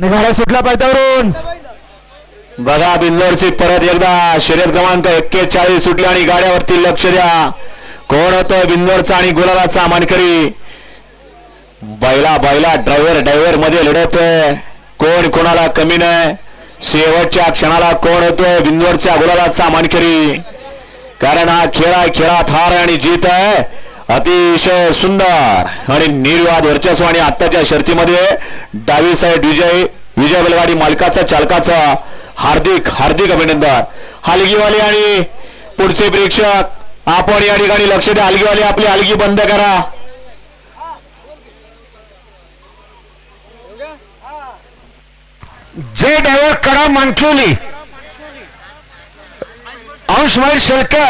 निघाला सुटला पायथ्यावरून. बघा बिल्लोरची परत एकदा शर्यत क्रमांक एक्केचाळीस सुटली आणि गाड्यावरती लक्ष द्या. कोण होतोय बिंदोरचा आणि गुलालाचा मानकरी? बैला बैला ड्रायव्हर ड्रायव्हरमध्ये लढवतोय कोण कोणाला कमी नाही? शेवटच्या क्षणाला कोण होतोय बिंदोरच्या गुलालाचा मानकरी? कारण हा खेळ आहे खेळात हार आणि जीत आहे. अतिशय सुंदर आणि निर्वाद वर्चस्व आणि आत्ताच्या शर्तीमध्ये डावी साईड विजय विजय बैलगाडी मालकाचा चालकाचा हार्दिक हार्दिक अभिनंदन. हलगीवाले आणि पुढचे प्रेक्षक आपण या ठिकाणी लक्ष द्या. हलगीवाले आपली हलगी बंद करा. जे ड्रायव्हर कडा मानकिवली अंश शेळके.